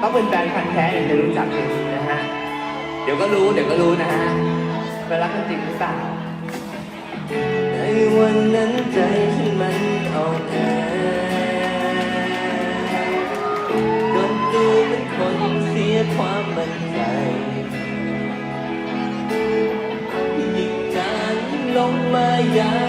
ต้องเป็นแฟนพันธ์แท้ถึงจะรู้จักจริงนะฮะ เดี๋ยวก็รู้เดี๋ยวก็รู้นะฮะไปรักกันจริงหรือเปล่าในวันนั้นใจฉันมันอ่อนแอโดนดูเป็นคนเสียความมั่นใจยิ่งนางลงมายา